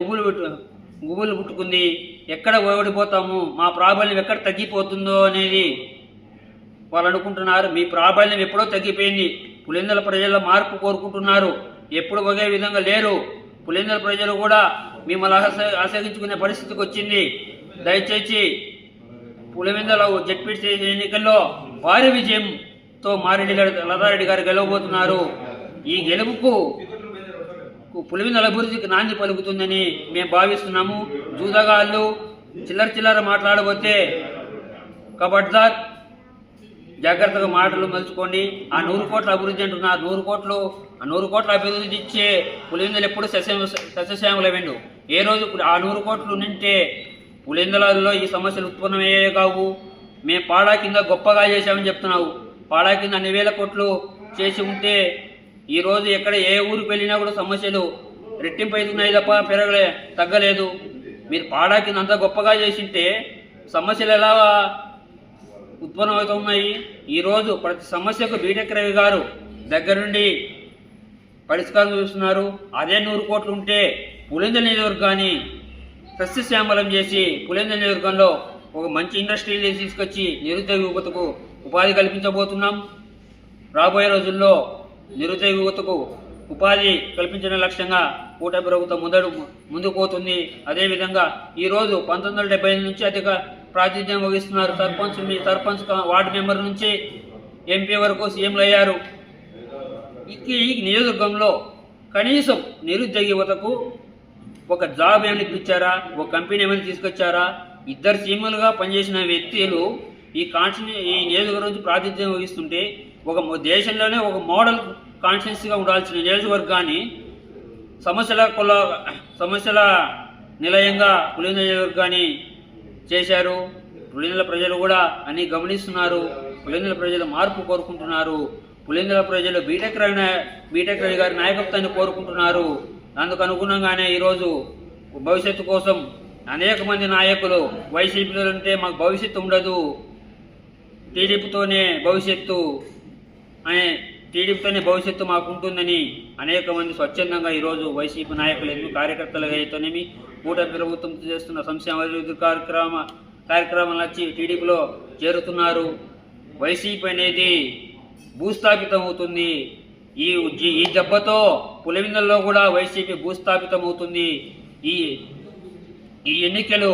గుబులు పెట్టు గుబులు పుట్టుకుంది. ఎక్కడ ఓడిపోతాము? మా ప్రాబల్యం ఎక్కడ తగ్గిపోతుందో అనేది వాళ్ళు అనుకుంటున్నారు. మీ ప్రాబల్యం ఎప్పుడో తగ్గిపోయింది. పులిందల ప్రజల మార్పు కోరుకుంటున్నారు. ఎప్పుడు ఒకే విధంగా లేరు. పులిందల ప్రజలు కూడా మిమ్మల్ని ఆశ ఆశగించుకునే పరిస్థితికి వచ్చింది. దయచేసి పులివెందల జడ్పీసీ ఎన్నికల్లో భారీ విజయంతో మారెడ్డి గారు లతారెడ్డి గారు గెలవబోతున్నారు. ఈ గెలుపుకు పులివెందుల అభివృద్ధికి నాంది పలుకుతుందని మేము భావిస్తున్నాము. జూదగాళ్ళు చిల్లర చిల్లర మాట్లాడబోతే కబడ్దార్ జాగ్రత్తగా మాటలు మలుచుకోండి. ఆ నూరు కోట్ల అభివృద్ధి అంటున్నారు నూరు కోట్లు ఆ నూరు కోట్ల అభివృద్ధి ఇచ్చే పులివెందులు ఎప్పుడు సస్య సస్యశ్యామలవేండు ఏ రోజు ఆ నూరు కోట్లు నింటే పులిందలలో ఈ సమస్యలు ఉత్పన్నమయ్యే కావు. మేము పాడా కింద గొప్పగా చేశామని చెప్తున్నావు. పాడా కింద అన్ని వేల కోట్లు చేసి ఉంటే ఈ రోజు ఎక్కడ ఏ ఊరికి వెళ్ళినా కూడా సమస్యలు రెట్టింపు అవుతున్నాయి తప్ప పెరగలే తగ్గలేదు. మీరు పాడా అంత గొప్పగా చేసింటే సమస్యలు ఎలా ఉత్పన్నమవుతున్నాయి? ఈరోజు ప్రతి సమస్యకు బీటెక్ రవి గారు దగ్గరుండి పరిష్కారం చూస్తున్నారు అదే నూరు కోట్లు ఉంటే పులింద నియోజకవర్గాన్ని సస్యశ్యామలం చేసి పులింద నియోజకవర్గంలో ఒక మంచి ఇండస్ట్రీని తీసుకొచ్చి నిరుద్యోగ యువతకు ఉపాధి కల్పించబోతున్నాం. రాబోయే రోజుల్లో నిరుద్యోగ యువతకు ఉపాధి కల్పించిన లక్ష్యంగా కూటమి ప్రభుత్వం ముందడు ముందుకు పోతుంది అదేవిధంగా ఈరోజు పంతొమ్మిది వందల డెబ్బై నుంచి అధిక ప్రాతినిధ్యం వహిస్తున్నారు సర్పంచ్ మీ సర్పంచ్ వార్డు మెంబర్ నుంచి ఎంపీ వరకు సీఎంలు అయ్యారు. ఈ నియోజకవర్గంలో కనీసం నిరుద్యోగ యువతకు ఒక జాబ్ ఏమైనా ఇప్పించారా? ఒక కంపెనీ ఏమైనా తీసుకొచ్చారా? ఇద్దరు సీఎంలుగా పనిచేసిన వ్యక్తులు ఈ కాన్స్టి ఈ నియోజకవర్గం నుంచి ప్రాతినిధ్యం వహిస్తుంటే ఒక దేశంలోనే ఒక మోడల్ కాన్షియస్గా ఉండాల్సిన నియోజకవర్గాన్ని సమస్యల కుల సమస్యల నిలయంగా పులివెందుల నియోజకవర్గాన్ని చేశారు. పులిందల ప్రజలు కూడా అన్ని గమనిస్తున్నారు. పులిందల ప్రజలు మార్పు కోరుకుంటున్నారు. పులిందల ప్రజలు బీటెక్ రవి బీటెక్ రవి గారి నాయకత్వాన్ని కోరుకుంటున్నారు. అందుకు అనుగుణంగానే ఈరోజు భవిష్యత్తు కోసం అనేక మంది నాయకులు వైసీపీలో ఉంటే మాకు భవిష్యత్తు ఉండదు. టీడీపీతోనే భవిష్యత్తు అనే టీడీపీతోనే భవిష్యత్తు మాకు ఉంటుందని అనేక మంది స్వచ్ఛందంగా ఈరోజు వైసీపీ నాయకులు కార్యకర్తలు అయితేనేమి కూటమి ప్రభుత్వం చేస్తున్న సంక్షేమ అభివృద్ధి కార్యక్రమ కార్యక్రమాలు వచ్చి టీడీపీలో చేరుతున్నారు. వైసీపీ అనేది భూస్థాపితం అవుతుంది ఈ ఈ దెబ్బతో పులివిందల్లో కూడా వైసీపీ భూస్థాపితం అవుతుంది ఈ ఈ ఎన్నికలు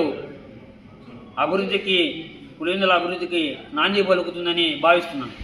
అభివృద్ధికి పులివిందల అభివృద్ధికి నాంది పలుకుతుందని భావిస్తున్నాను.